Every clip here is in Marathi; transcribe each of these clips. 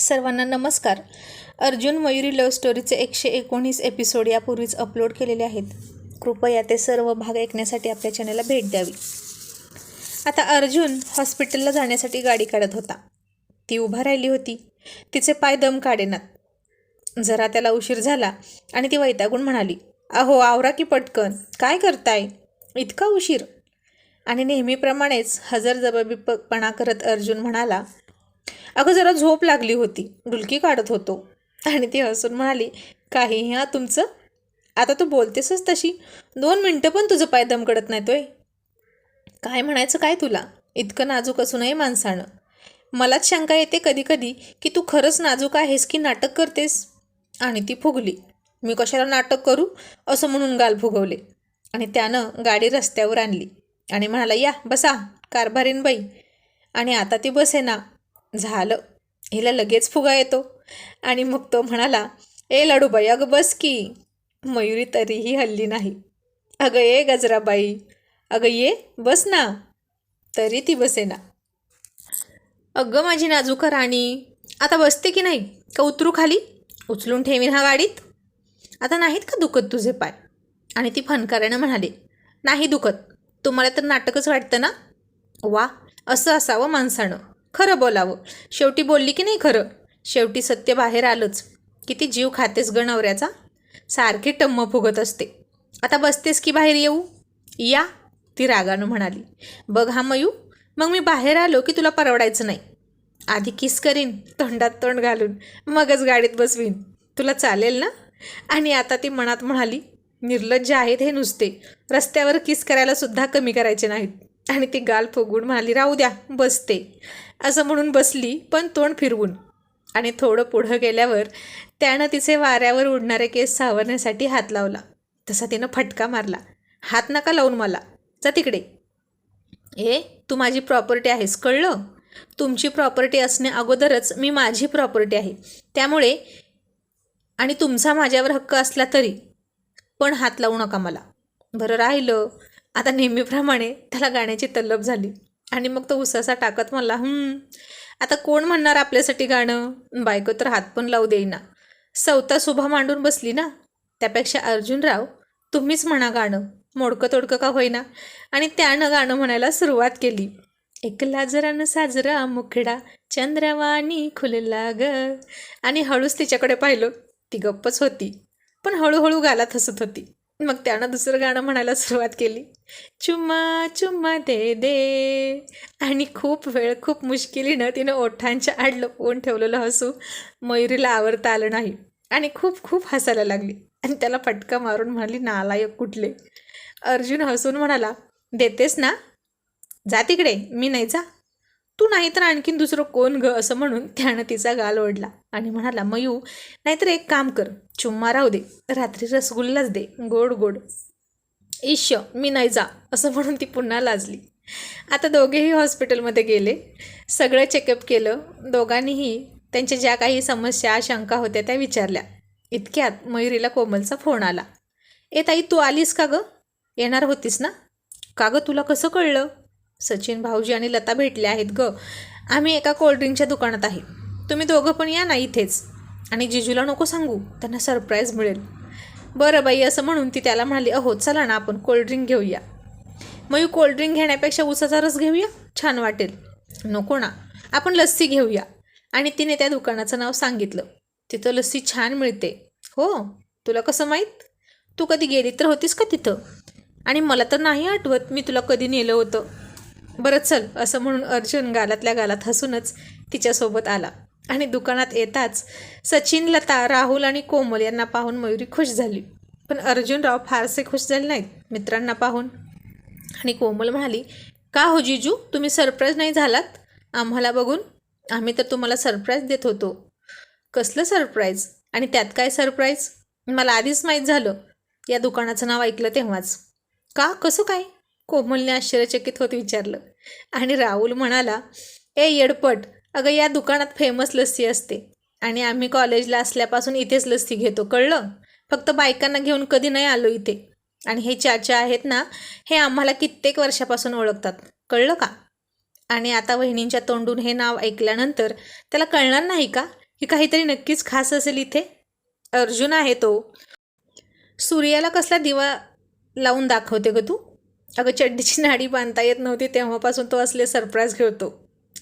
सर्वांना नमस्कार. अर्जुन मयुरी लव्ह स्टोरीचे एकशे एकोणीस एपिसोड यापूर्वीच अपलोड केलेले आहेत. कृपया ते सर्व भाग ऐकण्यासाठी आपल्या चॅनलला भेट द्यावी. आता अर्जुन हॉस्पिटलला जाण्यासाठी गाडी काढत होता. ती उभा राहिली होती. तिचे पाय दम काढेनात. जरा त्याला उशीर झाला आणि ती वैतागून म्हणाली अहो आवरा की पटकन. काय करताय? इतका उशीर. आणि नेहमीप्रमाणेच हजर जबाबीपणा करत अर्जुन म्हणाला अगं जरा झोप लागली होती. डुलकी काढत होतो. आणि ती हसून म्हणाली काही हा तुमचं? आता तू बोलतेसच तशी. दोन मिनटं पण तुझं पाय दमकडत नाही तोय काय म्हणायचं काय तुला? इतकं नाजूक असूनही माणसानं. मलाच शंका येते कधीकधी की तू खरंच नाजूक आहेस की नाटक करतेस? आणि ती फुगली. मी कशाला नाटक करू? असं म्हणून गाल फुगवले. आणि त्यानं गाडी रस्त्यावर आणली. आणि म्हणाला या बसा. कारभारीन बाई. आणि आता ती बसे ना झालं. हिला लगेच फुगा येतो. आणि मग तो म्हणाला ए लाडूबाई अगं बस की. मयुरी तरीही हल्ली नाही. अगं ये गजराबाई. अगं ये बस ना. तरी ती बसेना अगं माझी नाजूका राणी. आता बसते की नाही? का उतरू खाली? उचलून ठेवीन हा गाडीत? आता नाहीत का दुखत तुझे पाय? आणि ती फनकाऱ्यानं म्हणाली नाही दुखत. तुम्हाला तर नाटकच वाटतं ना? वा असं असावं माणसानं. खरं बोलावं. शेवटी बोलली की नाही खरं? शेवटी सत्य बाहेर आलंच. किती जीव खातेस गण नवऱ्याचा? सारखी टम्म फुगत असते. आता बसतेस की बाहेर येऊ? या ती रागानं म्हणाली. बघ हा मयू मग मी बाहेर आलो की तुला परवडायचं नाही. आधी किस करीन? तोंडात तोंड घालून. मगच गाडीत बसवीन. तुला चालेल ना? आणि आता ती मनात म्हणाली निर्लज्ज आहेत हे नुसते. रस्त्यावर किस करायला सुद्धा कमी करायचे नाहीत. आणि ती गाल फुगून म्हणाली राहू द्या बसते. असं म्हणून बसली पण तोंड फिरवून. आणि थोडं पुढं गेल्यावर त्यानं तिचे वाऱ्यावर उडणारे केस सावरण्यासाठी हात लावला. तसा तिनं फटका मारला. हात नका लावून मला. जा तिकडे. ए तू माझी प्रॉपर्टी आहेस कळलं? तुमची प्रॉपर्टी असणे अगोदरच मी माझी प्रॉपर्टी आहे. त्यामुळे आणि तुमचा माझ्यावर हक्क असला तरी पण हात लावू नका मला. बरं राहिलं. आता नेहमीप्रमाणे त्याला गाण्याची तल्लब झाली. आणि मग तो उसासा टाकत म्हणला हम्म आता कोण म्हणणार आपल्यासाठी गाणं? बायको तर हात पण लावू देईना. सवता सुभा मांडून बसली ना? त्यापेक्षा अर्जुनराव तुम्हीच म्हणा गाणं. मोडकं तोडकं का होईना? आणि त्यानं गाणं म्हणायला सुरुवात केली. एकला जरानं साजरा मुखडा चंद्रवाणी खुलला ग. आणि हळूच तिच्याकडे पाहिलं ती गप्पच होती. पण हळूहळू गालात हसत होती. मग त्यानं दुसरं गाणं म्हणायला सुरुवात केली. चुम्मा चुम्मा दे दे. आणि खूप वेळ खूप मुश्किलीनं तिनं ओठांच्या आड लपवून ठेवलेलं हसू मयुरीला आवरता आलं नाही. आणि खूप खूप हसायला लागली. आणि त्याला फटका मारून म्हणाली नालायक कुठले? अर्जुन हसून म्हणाला देतेस ना? जा तिकडे मी नाही जा. तू नाही तर आणखीन दुसरं कोण ग? असं म्हणून त्यानं तिचा गाल ओढला आणि म्हणाला मयू नाहीतर एक काम कर. चुम्मा राहू दे. रात्री रसगुल्लाच दे. गोड गोड. ईश मी नाही जा. असं म्हणून ती पुन्हा लाजली. आता दोघेही हॉस्पिटलमध्ये गेले. सगळं चेकअप केलं. दोघांनीही त्यांच्या ज्या काही समस्या शंका होत्या त्या विचारल्या. इतक्यात मयुरीला कोमलचा फोन आला. ए ताई तू आलीस का गं? येणार होतीस ना? का गं तुला कसं कळलं? सचिन भाऊजी आणि लता भेटले आहेत ग. आम्ही एका कोल्ड्रिंकच्या दुकानात आहे. तुम्ही दोघं पण या ना इथेच. आणि जिजूला नको सांगू त्यांना सरप्राईज मिळेल. बरं बाई असं म्हणून ती त्याला म्हणाली अहो चला ना आपण कोल्ड्रिंक घेऊया. मयू कोल्ड्रिंक घेण्यापेक्षा उसाचा रस घेऊया? छान वाटेल. नको ना आपण लस्सी घेऊया. आणि तिने त्या दुकानाचं नाव सांगितलं. तिथं लस्सी छान मिळते. हो तुला कसं माहीत? तू कधी गेली तर होतीस का तिथं? आणि मला तर नाही आठवत मी तुला कधी नेलं होतं. बरं चल असं म्हणून अर्जुन गालातल्या गालात हसूनच तिच्यासोबत आला. आणि दुकानात येताच सचिन लता राहुल आणि कोमल यांना पाहून मयुरी खुश झाली. पण अर्जुनराव फारसे खुश झाले नाहीत मित्रांना पाहून. आणि कोमल म्हणाली का हो जिजू तुम्ही सरप्राईज नाही झालात? आम्हाला बघून आम्ही तर तुम्हाला सरप्राईज देत होतो. कसलं सरप्राईज आणि त्यात काय सरप्राईज मला आधीच माहीत झालं. या दुकानाचं नाव ऐकलं तेव्हाच. का? कसं काय? कोमलने आश्चर्यचकित होत विचारलं. आणि राहुल म्हणाला ए येडपट अगं या दुकानात फेमस लस्सी असते. आणि आम्ही कॉलेजला असल्यापासून इथेच लस्सी घेतो कळलं? फक्त बायकांना घेऊन कधी नाही आलो इथे. आणि हे चाचा आहेत ना हे आम्हाला कित्येक वर्षापासून ओळखतात. कळलं का? आणि आता वहिनींच्या तोंडून हे नाव ऐकल्यानंतर त्याला कळणार नाही का? की काहीतरी नक्कीच खास असेल इथे. अर्जुन आहे तो. सूर्याला कसला दिवा लावून दाखवते ग तू? अगं चड्डीची नाडी बांधता येत नव्हती तेव्हापासून तो असले सरप्राईज घेतो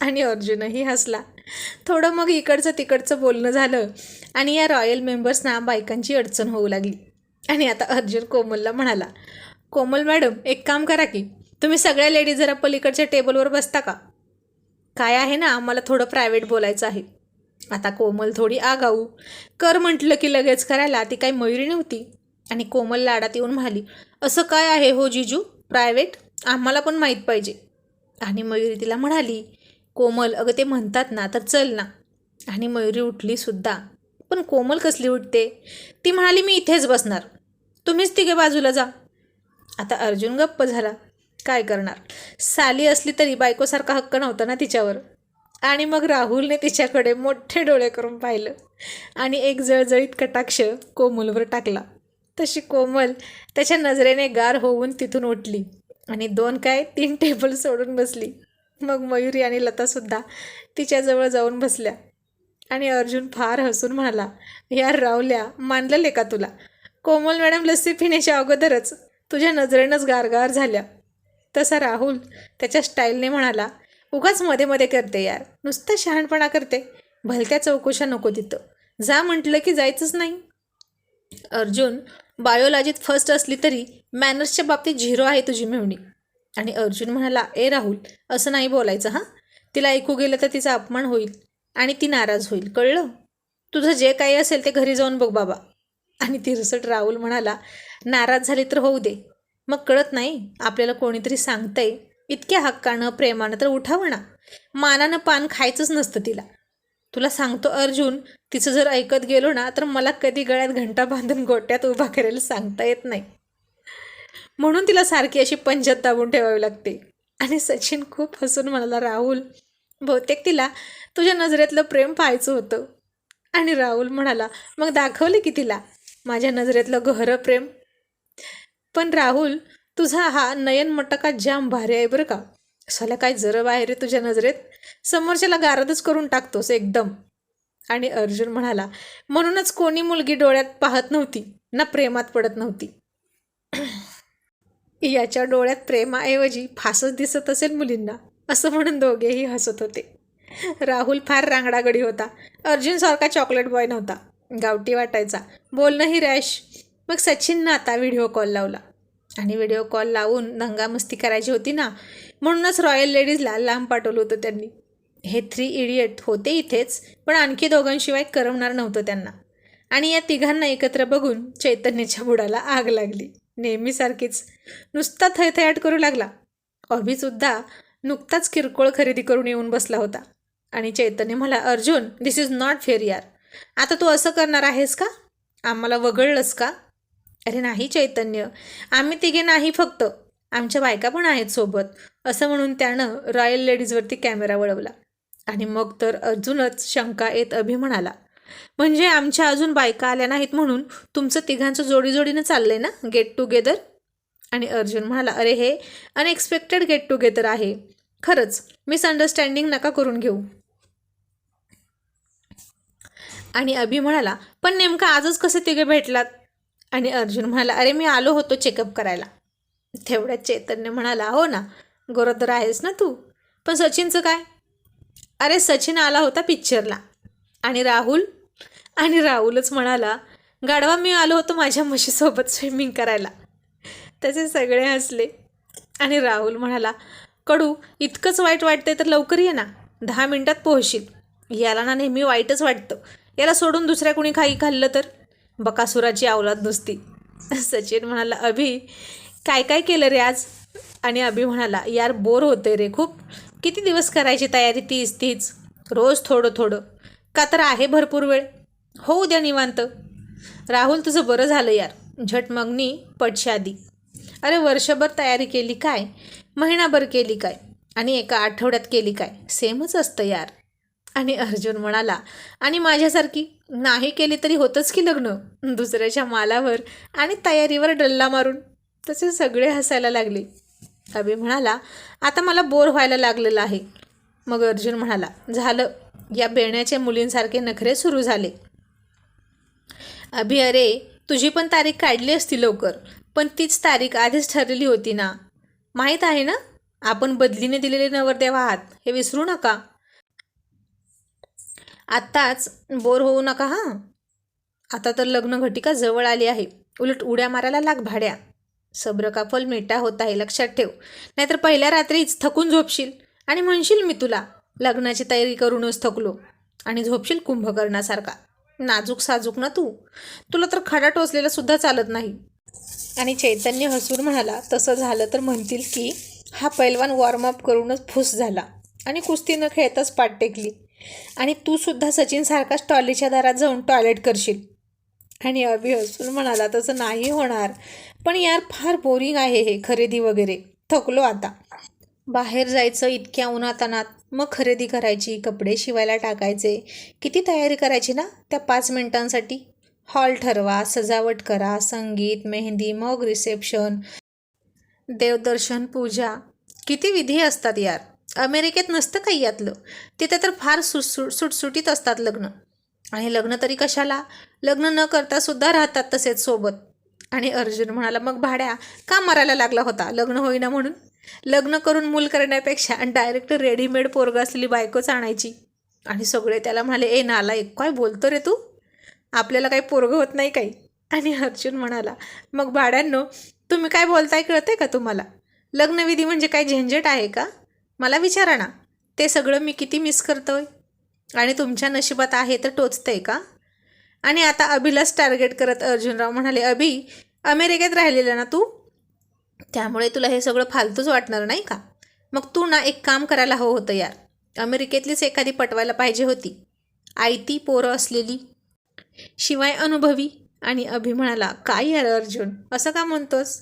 आणि अर्जुनही हसला. थोडं मग इकडचं तिकडचं बोलणं झालं आणि या रॉयल मेंबर्सना बायकांची अडचण होऊ लागली. आणि आता अर्जुन कोमलला म्हणाला कोमल मॅडम एक काम करा की तुम्ही सगळ्या लेडीज जरा पलीकडच्या टेबलवर बसता का? काय आहे ना मला थोडं प्रायव्हेट बोलायचं आहे. आता कोमल थोडी आगाऊ. कर म्हटलं की लगेच करायला ती काही मयुरी नव्हती. आणि कोमल लाडात येऊन म्हणाली असं काय आहे हो जिजू? प्रायव्हेट आम्हाला पण माहीत पाहिजे. आणि मयुरी तिला म्हणाली कोमल अगं ते म्हणतात ना तर चल ना. आणि मयुरी उठली सुद्धा. पण कोमल कसली उठते? ती म्हणाली मी इथेच बसणार. तुम्हीच तिघे बाजूला जा. आता अर्जुन गप्प झाला. काय करणार? साली असली तरी बायकोसारखा हक्क नव्हता ना तिच्यावर. आणि मग राहुलने तिच्याकडे मोठे डोळे करून पाहिलं. आणि एक जळजळीत कटाक्ष कोमलवर टाकला. तशी कोमल त्याच्या नजरेने गार होऊन तिथून उठली आणि दोन काय तीन टेबल सोडून बसली. मग मयुरी आणि लतासुद्धा तिच्याजवळ जाऊन बसल्या आणि अर्जुन फार हसून म्हणाला यार रावल्या मानलेले का तुला? कोमल मॅडम लस्सी पिण्याच्या अगोदरच तुझ्या नजरेनंच गारगार झाल्या. तसा राहुल त्याच्या स्टाईलने म्हणाला उगाच मध्ये मध्ये करते यार नुसतं शहाणपणा करते. भलत्या चौकशा नको तिथं. जा म्हटलं की जायचंच नाही. अर्जुन बायोलॉजीत फर्स्ट असली तरी मॅनर्सच्या बाबतीत झिरो आहे तुझी मेवणी. आणि अर्जुन म्हणाला ए राहुल असं नाही बोलायचं हां? तिला ऐकू गेलं तर तिचा अपमान होईल आणि ती नाराज होईल कळलं? तुझं जे काही असेल ते घरी जाऊन बघ बाबा. आणि तिरसट राहुल म्हणाला नाराज झाली तर होऊ दे. मग कळत नाही आपल्याला कोणीतरी सांगतंय इतक्या हक्कानं प्रेमानं तर उठावं ना मानानं पान खायचंच नसतं तिला. तुला सांगतो अर्जुन तिचं जर ऐकत गेलो ना तर मला कधी गळ्यात घंटा बांधून गोट्यात उभा करायला सांगता येत नाही. म्हणून तिला सारखी अशी पंजत दाबून ठेवावी लागते. आणि सचिन खूप हसून म्हणाला राहुल बहुतेक तिला तुझ्या नजरेतलं प्रेम पाहायचं होतं. आणि राहुल म्हणाला मग दाखवले की तिला माझ्या नजरेतलं गहरं प्रेम? पण राहुल तुझा हा नयन मटका जाम भारी आहे बरं का. साला काय जरब आहे रे तुझ्या नजरेत? समोरच्याला गारदच करून टाकतोस एकदम. आणि अर्जुन म्हणाला म्हणूनच कोणी मुलगी डोळ्यात पाहत नव्हती ना प्रेमात पडत नव्हती. याच्या डोळ्यात प्रेमाऐवजी फासच दिसत असेल मुलींना असं म्हणून दोघेही हसत होते. राहुल फार रांगडागडी होता. अर्जुन सारखा चॉकलेट बॉय नव्हता. गावठी वाटायचा. बोलणंही रॅश मग सचिननं आता व्हिडिओ कॉल लावला. आणि व्हिडिओ कॉल लावून दंगामस्ती करायची होती ना म्हणूनच रॉयल लेडीजला लांब पाठवलं होतं त्यांनी. हे थ्री इडियट होते इथेच पण आणखी दोघांशिवाय करमणार नव्हतं त्यांना. आणि या तिघांना एकत्र बघून चैतन्याच्या बुडाला आग लागली. नेहमीसारखीच. नुसता थैथयाट करू लागला. अभिसुद्धा नुकताच किरकोळ खरेदी करून येऊन बसला होता. आणि चैतन्य मला Arjun this is not fair यार. आता तू असं करणार आहेस का? आम्हाला वगळलंस का? अरे नाही चैतन्य. आम्ही तिघे नाही फक्त. आमच्या बायका पण आहेत सोबत असं म्हणून त्यानं रॉयल लेडीजवरती कॅमेरा वळवला. आणि मग तर अजूनच शंका येत अभि म्हणाला म्हणजे आमच्या अजून बायका आल्या नाहीत म्हणून तुमचं तिघांचं जोडी जोडीनं चाललंय ना गेट टुगेदर आणि अर्जुन म्हणाला अरे हे अनएक्सपेक्टेड गेट टुगेदर आहे. खरंच मिसअंडरस्टँडिंग नका करून घेऊ. आणि अभि म्हणाला पण नेमकं आजच कसे तिघे भेटलात? आणि अर्जुन म्हणाला अरे मी आलो होतो चेकअप करायला. तेवढ्यात चैतन्य म्हणाला हो ना गरोदर आहेस ना तू? पण सचिनचं काय? अरे सचिन आला होता पिक्चरला आणि राहुल? आणि राहुलच म्हणाला गाडवा मी आलो होतो माझ्या म्हशीसोबत स्विमिंग करायला. त्याचे सगळे हसले. आणि राहुल म्हणाला कडू इतकंच वाईट वाटतंय तर लवकर ये ना दहा मिनटात पोहोचशील. याला ना नेहमी वाईटच वाटतं. याला सोडून दुसऱ्या कोणी काही खाल्लं तर? बकासुराची अवलाद नुसती. सचिन म्हणाला अभि काय काय केलं रे आज? आणि अभि म्हणाला यार बोर होते रे खूप. किती दिवस करायची तयारी तीच तीच? रोज थोडं थोडं. का तर आहे भरपूर वेळ. होऊ द्या निवांत. राहुल तुझं बरं झालं यार. झट मगनी पडशादी अरे वर्षभर तयारी केली काय? महिनाभर केली काय? आणि एका आठवड्यात केली काय? सेमच असतं यार. आणि अर्जुन म्हणाला आणि माझ्यासारखी? नाही केली तरी होतंच की लग्न? दुसऱ्याच्या मालावर आणि तयारीवर डल्ला मारून. तसे सगळे हसायला लागले. अभि म्हणाला आता मला बोर व्हायला लागलेलं आहे. मग अर्जुन म्हणाला झालं. या बेण्याच्या मुलींसारखे नखरे सुरू झाले. अभि अरे तुझी पण तारीख काढली असती लवकर. पण तीच तारीख आधीच ठरलेली होती ना. माहीत आहे ना? आपण बदलीने दिलेले नवरदेव आहात. हे विसरू नका. आत्ताच बोर होऊ नका हां. आता तर लग्न घटिका जवळ आली आहे. उलट उड्या मारायला लाग भाड्या. सब्र का फल मिठा होत आहे लक्षात ठेव. नाहीतर पहिल्या रात्रीच थकून झोपशील. आणि म्हणशील मी तुला लग्नाची तयारी करूनच थकलो. आणि झोपशील कुंभकर्णासारखा. नाजूक साजूक ना तू. तुला तर खडा टोचलेला सुद्धा चालत नाही. आणि चैतन्य हसून म्हणाला तसं झालं तर म्हणतील की हा पैलवान वॉर्मअप करूनच फुस झाला. आणि कुस्ती न खेळताच पाठ टेकली. आणि तू सुद्धा सचिनसारखाच टॉयलेटच्या दारात जाऊन टॉयलेट करशील. आणि अभि हसून म्हणाला तसं नाही होणार. पण यार फार बोरिंग आहे हे खरेदी वगैरे. थकलो आता. बाहेर जायचं इतक्या उन्हातानात. मग खरेदी करायची कपडे शिवायला टाकायचे. किती तयारी करायची ना त्या पाच मिनिटांसाठी? हॉल ठरवा सजावट करा संगीत मेहंदी मग रिसेप्शन देवदर्शन पूजा. किती विधी असतात यार. अमेरिकेत नसतं काही यातलं. तिथे तर फार सुटसुट सुटसुटीत असतात लग्न. आणि लग्न तरी कशाला? लग्न न करता सुद्धा राहतात तसेच सोबत. आणि अर्जुन म्हणाला मग भाड्या का मारायला लागला होता? लग्न होईना म्हणून? लग्न करून मूल करण्यापेक्षा डायरेक्ट रेडीमेड पोरगं असलेली बायकोच आणायची. आणि सगळे त्याला म्हणाले ए नाला एक काय बोलतो रे तू? आपल्याला काही पोरगं होत नाही काही. आणि अर्जुन म्हणाला मग भाड्यांनो तुम्ही काय बोलताय कळतंय का तुम्हाला? लग्नविधी म्हणजे काय झंझट आहे का? मला विचारा ना. ते सगळं मी किती मिस करतोय? आणि तुमच्या नशिबात आहे तर टोचतंय का? आणि आता अभिलाच टार्गेट करत अर्जुनराव म्हणाले अभि अमेरिकेत राहिलेला ना तू? त्यामुळे तुला हे सगळं फालतूच वाटणार नाही का? मग तू ना एक काम करायला हवं होतं यार. अमेरिकेतलीच एखादी पटवायला पाहिजे होती. आयती पोरं असलेली. शिवाय अनुभवी. आणि अभि म्हणाला काय यार अर्जुन? असं का म्हणतोस?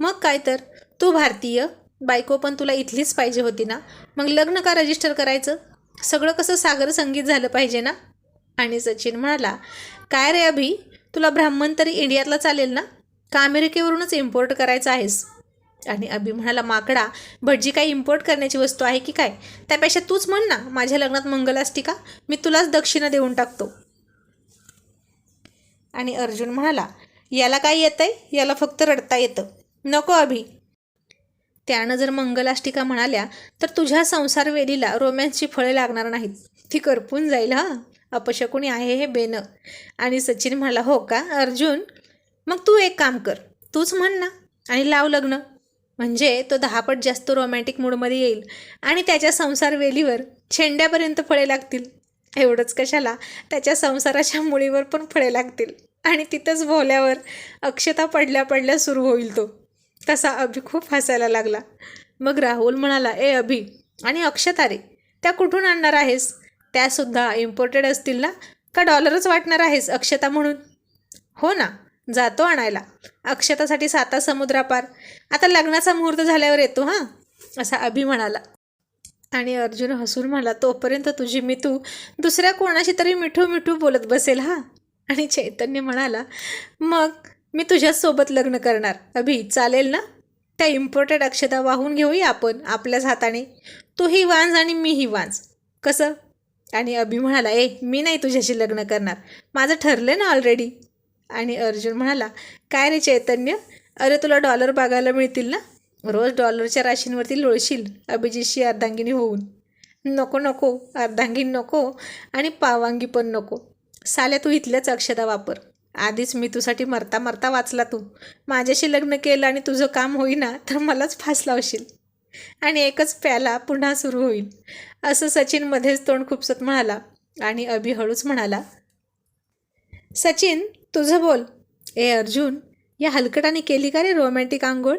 मग काय तर? तू भारतीय. बायको पण तुला इथलीच पाहिजे होती ना? मग लग्न का रजिस्टर करायचं? सगळं कसं सागर संगीत झालं पाहिजे ना? आणि सचिन म्हणाला काय रे अभि? तुला ब्राह्मण तरी इंडियातला चालेल ना? का अमेरिकेवरूनच इम्पोर्ट करायचं आहेस? आणि अभि म्हणाला माकडा भटजी काही इम्पोर्ट करण्याची वस्तू आहे की काय? त्यापेक्षा तूच म्हण ना माझ्या लग्नात मंगलाष्टिका मी तुलाच दक्षिणा देऊन टाकतो. आणि अर्जुन म्हणाला याला काय येतंय? याला फक्त रडता येतं. नको अभि त्यानं जर मंगलाष्टिका म्हणाल्या तर तुझ्या संसार वेलीला रोमॅन्सची फळे लागणार नाहीत. ती करपून जाईल हां? अपशकुणी आहे हे बेनं. आणि सचिन म्हणाला हो का? अर्जुन मग तू एक काम कर. तूच म्हण ना. आणि लाव लग्न. म्हणजे तो दहापट जास्त रोमॅन्टिक मूडमध्ये येईल आणि त्याच्या संसार वेलीवर छेंड्यापर्यंत फळे लागतील. एवढंच कशाला? त्याच्या संसाराच्या मुळीवर पण फळे लागतील. आणि तिथंच भोवल्यावर अक्षता पडल्या पडल्या सुरू होईल तो. तसा अभि खूप हसायला लागला. मग राहुल म्हणाला ए अभि आणि अक्षतारे त्या कुठून आणणार आहेस? त्यासुद्धा इम्पोर्टेड असतील ना? का डॉलरच वाटणार आहेस अक्षता म्हणून? हो ना जातो आणायला. अक्षतासाठी साता समुद्रापार. आता लग्नाचा मुहूर्त झाल्यावर येतो हां असा अभि म्हणाला. आणि अर्जुन हसून म्हणाला तोपर्यंत तुझी मितू दुसऱ्या कोणाशी तरी मिठू मिठू बोलत बसेल हां? आणि चैतन्य म्हणाला मग मी तुझ्याचसोबत लग्न करणार. अभि चालेल ना? त्या इम्पोर्टेड अक्षता वाहून घेऊया आपण आपल्याच हाताने. तूही वांज आणि मीही वांज. कसं? आणि अभि म्हणाला ए मी नाही तुझ्याशी लग्न करणार. माझं ठरलं ना ऑलरेडी आणि अर्जुन म्हणाला काय रे चैतन्य? अरे तुला डॉलर बघायला मिळतील ना? रोज डॉलरच्या राशींवरती लोळशील अभिजितशी अर्धांगिनी होऊन. नको नको. अर्धांगिनी नको आणि पावांगी पण नको. साल्या तू इथल्याच अक्षता वापर. आधीच मी तुझ्यासाठी मरता मरता वाचला तू. माझ्याशी लग्न केलं आणि तुझं काम होईना तर मलाच फास लावशील. आणि एकच प्याला पुन्हा सुरू होईल. असं सचिनमध्येच तोंड खुपसत म्हणाला आणि अभि हळूच म्हणाला सचिन तुझं बोल. ए अर्जुन या हलकटाने केली का रे रोमॅन्टिक आंघोळ?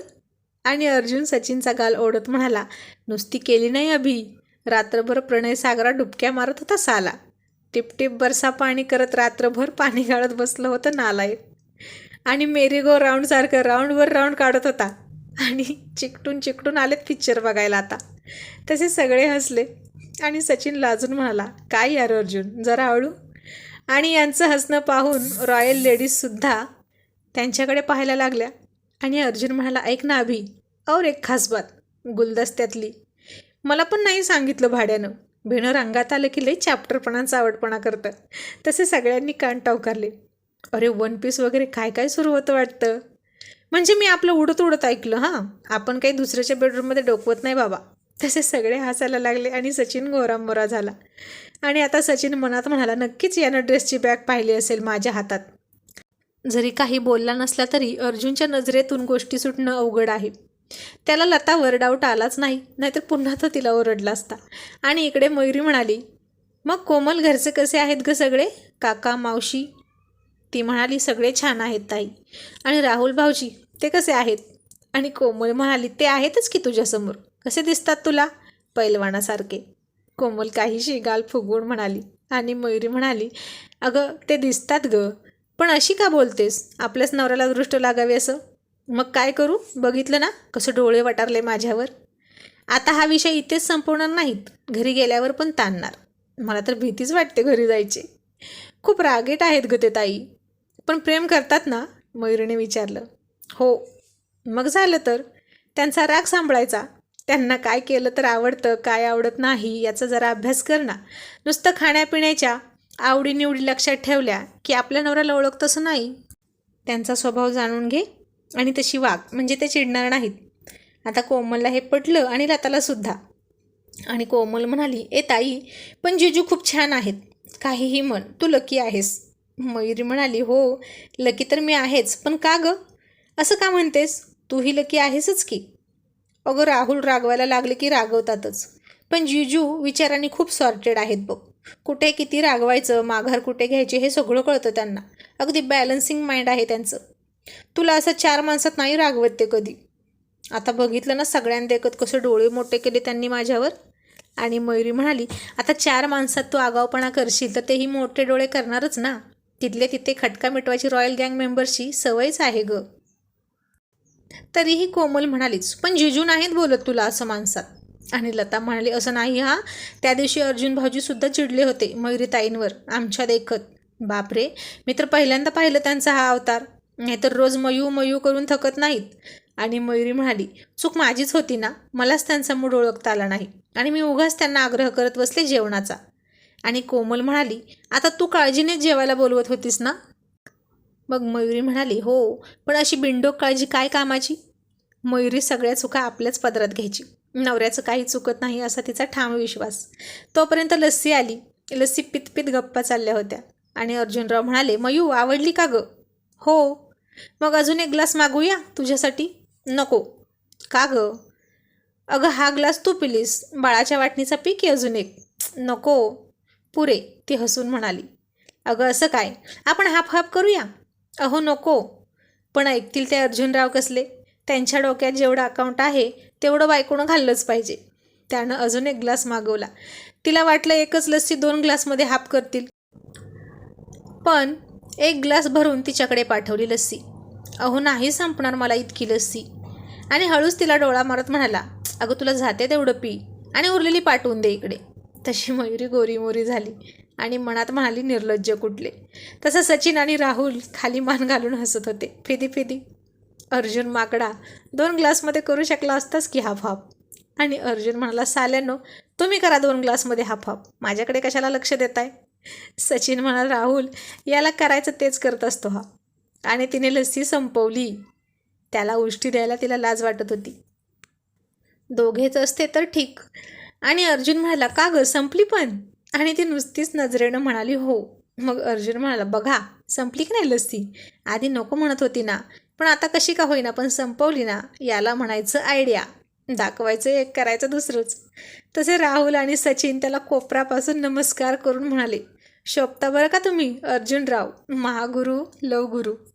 आणि अर्जुन सचिनचा गाल ओढत म्हणाला नुसती केली नाही अभि. रात्रभर प्रणय सागरा डुबक्या मारत होता साला. टिपटिप बरसा पाणी करत रात्रभर पाणी गाळत बसलं होतं नालायक. आणि मेरी गो राऊंडसारखं राऊंडवर राऊंड काढत होता. आणि चिकटून चिकटून आलेत पिक्चर बघायला आता. तसे सगळे हसले. आणि सचिन लाजून म्हणाला काय यार अर्जुन जरा हळू. आणि यांचं हसणं पाहून रॉयल लेडीजसुद्धा त्यांच्याकडे पाहायला लागल्या. आणि अर्जुन म्हणाला ऐक ना अभि और एक खास बात गुलदस्त्यातली. मला पण नाही सांगितलं भाड्यानं. भेणं रंगात आलं की लई चॅप्टरपणाचा आवडपणा करतं तसे सगळ्यांनी कान टावकारले. अरे वन पीस वगैरे काय काय सुरू होतं वाटतं? म्हणजे मी आपलं उडत उडत ऐकलं हां. आपण काही दुसऱ्याच्या बेडरूममध्ये डोकवत नाही बाबा. तसे सगळे हसायला लागले आणि सचिन गोरामोरा झाला. आणि आता सचिन मनात म्हणाला नक्कीच यानं ड्रेसची बॅग पाहिली असेल माझ्या हातात. जरी काही बोलला नसला तरी अर्जुनच्या नजरेतून गोष्टी सुटणं अवघड आहे. त्याला लता डाऊट आलाच नाही नाहीतर पुन्हा तो तिला ओरडला असता. आणि इकडे मयुरी म्हणाली मग कोमल घरचे कसे आहेत ग सगळे? काका मावशी? ती म्हणाली सगळे छान आहेत ताई. आणि राहुल भाऊजी ते कसे आहेत? आणि कोमल म्हणाली ते आहेतच की तुझ्यासमोर. कसे दिसतात तुला? पैलवानासारखे. कोमल काहीशी गाल फुगवून म्हणाली आणि मयुरी म्हणाली अगं ते दिसतात ग. पण अशी का बोलतेस? आपल्याच नवऱ्याला दृष्ट लागावी असं. मग काय करू? बघितलं ना कसं डोळे वटारले माझ्यावर. आता हा विषय इथेच संपवणार नाहीत. घरी गेल्यावर पण ताणणार. मला तर भीतीच वाटते घरी जायची. खूप रागेट आहेत ग ते ताई. पण प्रेम करतात ना? मयुरीने विचारलं. हो. मग झालं तर? त्यांचा राग सांभाळायचा. त्यांना काय केलं तर आवडतं काय आवडत नाही याचा जरा अभ्यास कर ना. नुसतं खाण्यापिण्याच्या आवडीनिवडी लक्षात ठेवल्या की आपल्या नवऱ्याला ओळखतंच नाही. त्यांचा स्वभाव जाणून घे. आणि तशी वाघ म्हणजे ते चिडणार नाहीत. आता कोमलला हे पटलं आणि लताला सुद्धा. आणि कोमल म्हणाली ए ताई पण जिजू खूप छान आहेत. काहीही म्हण तू लकी आहेस. मयुरी म्हणाली हो लकी तर मी आहेच पण का ग? असं का म्हणतेस? तूही लकी आहेसच की. अगं राहुल रागवायला लागले की रागवतातच. पण जिजू विचारांनी खूप सॉर्टेड आहेत बघ. कुठे किती रागवायचं माघार कुठे घ्यायचे हे सगळं कळतं त्यांना. अगदी बॅलन्सिंग माइंड आहे त्यांचं. तुला असं चार माणसात नाही रागवत ते कधी? आता बघितलं ना सगळ्यांना एकत कसे डोळे मोठे केले त्यांनी माझ्यावर. आणि मयुरी म्हणाली आता चार माणसात तू आगावपणा करशील तर तेही मोठे डोळे करणारच ना. तिथले तिथे खटका मिटवायची रॉयल गँग मेंबरची सवयच आहे ग. तरीही कोमल म्हणालीच पण जिजू नाहीत बोलत तुला असं माणसात. आणि लता म्हणाली असं नाही हा. त्या दिवशी अर्जुन भाऊजीसुद्धा चिडले होते मयुरीताईंवर आमच्या देखत बापरे! मी तर पहिल्यांदा पाहिलं त्यांचा हा अवतार. नाहीतर रोज मयू मयू करून थकत नाहीत. आणि मयुरी म्हणाली चूक माझीच होती ना? मलाच त्यांचा मूड ओळखता आला नाही. आणि मी उगाच त्यांना आग्रह करत बसले जेवणाचा. आणि कोमल म्हणाली आता तू काळजीनेच जेवायला बोलवत होतीस ना? मग मयुरी म्हणाली हो पण अशी बिंडोक काळजी काय कामाची? मयुरी सगळ्या चुका आपल्याच पदरात घ्यायची. नवऱ्याचं काही चुकत नाही असा तिचा ठाम विश्वास. तोपर्यंत लस्सी आली. लस्सी पितपित गप्पा चालल्या होत्या. आणि अर्जुनराव म्हणाले मयू आवडली का गं? हो मग अजून एक ग्लास मागूया तुझ्यासाठी? नको. का गं? अगं हा ग्लास तू पिलीस. बाळाच्या वाटणीचा पी की अजून एक. नको. पुरे ती हसून म्हणाली. अगं असं काय? आपण हाफ हाफ करूया? अहो नको. पण ऐकतील ते अर्जुनराव कसले? त्यांच्या डोक्यात जेवढं अकाउंट आहे तेवढं बायकोनं घाललंच पाहिजे. त्यानं अजून एक ग्लास मागवला. तिला वाटलं एकच लस्सी दोन ग्लासमध्ये हाफ करतील. पण एक ग्लास भरून तिच्याकडे पाठवली लस्सी. अहो नाही संपणार मला इतकी लस्सी. आणि हळूच तिला डोळा मारत म्हणाला अगं तुला जाते तेवढं पी आणि उरलेली पाठवून दे इकडे. तशी मयुरी गोरीमोरी झाली आणि मनात म्हणाली निर्लज्ज कुठले. तसं सचिन आणि राहुल खाली मान घालून हसत होते. फिदी फिदी. अर्जुन माकडा दोन ग्लासमध्ये करू शकला असताच की हाफ हाफ? आणि अर्जुन म्हणाला साल्यानो तुम्ही करा दोन ग्लासमध्ये हाफ हाफ. माझ्याकडे कशाला लक्ष देताय? सचिन म्हणा राहुल याला करायचं तेच करत असतो हा. आणि तिने लस्सी संपवली. त्याला उष्टी द्यायला तिला लाज वाटत होती. दोघेच असते तर ठीक. आणि अर्जुन म्हणाला का गं संपली पण? आणि ती नुसतीच नजरेनं म्हणाली हो. मग अर्जुन म्हणाला बघा संपली की नाही लस्सी? आधी नको म्हणत होती ना पण आता कशी का होईना पण संपवली ना याला म्हणायचं आयडिया दाखवायचं एक करायचं दुसरंच. तसे राहुल आणि सचिन त्याला कोपरापासून नमस्कार करून म्हणाले. शोभता बरं का तुम्ही? अर्जुनराव महागुरू लवगुरू.